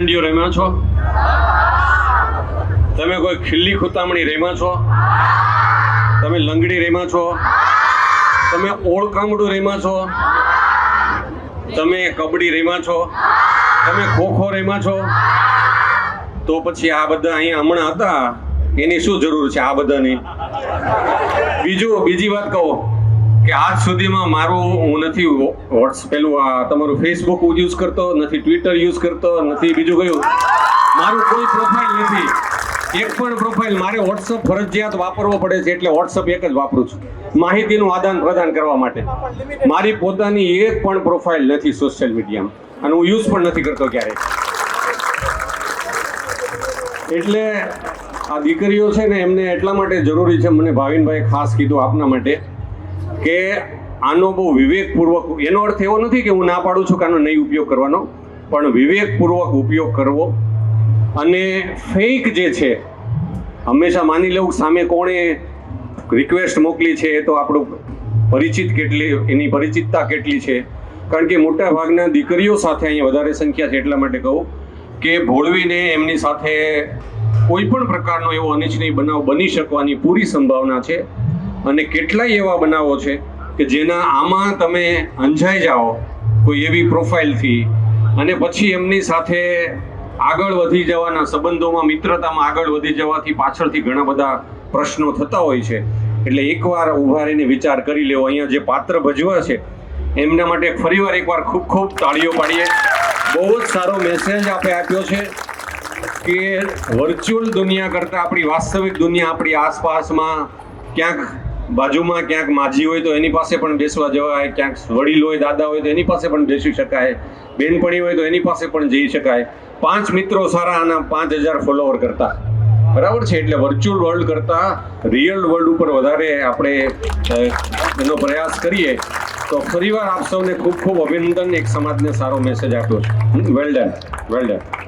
Video રમ્યા છો? તમે કોઈ ખીલ્લી ખુતામણી રમ્યા છો? તમે લંગડી રમ્યા છો? તમે ઓળકામડું રમ્યા છો? તમે કબડ્ડી રમ્યા છો? તમે ખોખો રમ્યા છો? તો પછી આ બધા અહીંયા હમણાં હતા. એની શું જરૂર છે આ બધાની? બીજું, બીજી વાત કહું. કે આજ સુધીમાં મારું હું નથી વોટ્સ પેલું તમારું ફેસબુક યુઝ કરતો નથી ટ્વિટર યુઝ કરતો નથી, બીજું કયું? મારું કોઈ પ્રોફાઇલ નથી. એક પણ પ્રોફાઇલ મારે વોટ્સઅપ ફરજિયાત વાપરવો પડે છે એટલે વોટ્સઅપ એક જ વાપરું છું. માહિતીનું આદાન પ્રદાન કરવા માટે. મારી પોતાની એક પણ પ્રોફાઇલ નથી સોશિયલ મીડિયામાં અને હું યુઝ પણ નથી કરતો ક્યારેય. એટલે આ દીકરીઓ છે ને એમને એટલા માટે જરૂરી છે, મને ભાવિનભાઈ ખાસ કીધું આપના માટે કે આનો બહુ વિવેકપૂર્વક, એનો અર્થ એવો નથી કે હું ના પાડું છું કે આનો નહીં ઉપયોગ કરવાનો, પણ વિવેકપૂર્વક ઉપયોગ કરવો અને ફેક જે છે, હંમેશા માની લેવું સામે કોણે રિક્વેસ્ટ મોકલી છે, એ તો આપણું પરિચિત કેટલી, એની પરિચિતતા કેટલી છે. કારણ કે મોટા ભાગના દીકરીઓ સાથે અહીંયા વધારે સંખ્યા છે, એટલા માટે કહું કે ભોળવીને એમની સાથે કોઈ પણ પ્રકારનો એવો અનિચ્છનીય બનાવ બની શકવાની પૂરી સંભાવના છે. અને કેટલાય એવા બનાવો છે કે જેના આમાં તમે અંજાઈ જાઓ કોઈ એવી પ્રોફાઇલથી. અને પછી એમની સાથે આગળ વધી જવાના સંબંધોમાં, મિત્રતામાં આગળ વધી જવાથી પાછળથી ઘણા બધા પ્રશ્નો થતા હોય છે. એટલે એકવાર ઊભા રહીને વિચાર કરી લેવો. અહીંયા જે પાત્ર ભજવા છે, એમના માટે ફરીવાર એકવાર ખૂબ ખૂબ તાળીઓ પાડીએ. બહુ જ સારો મેસેજ આપે આપ્યો છે કે વર્ચ્યુઅલ દુનિયા કરતાં આપણી વાસ્તવિક દુનિયા આપણી આસપાસમાં ક્યાંક બાજુમાં ક્યાંક માજી હોય તો એની પાસે પણ બેસવા જવાય, ક્યાંક વડીલ હોય, દાદા હોય તો એની પાસે પણ બેસી શકાય, બેનપણી હોય તો એની પાસે પણ જઈ શકાય. પાંચ મિત્રો સારા આના પાંચ હજાર ફોલોવર કરતા. બરાબર છે? એટલે વર્ચ્યુઅલ વર્લ્ડ કરતાં રિયલ વર્લ્ડ ઉપર વધારે આપણે એનો પ્રયાસ કરીએ, તો ફરીવાર આપ સૌને ખૂબ ખૂબ અભિનંદન, એક સમાજને સારો મેસેજ આપ્યો છે. Well done well done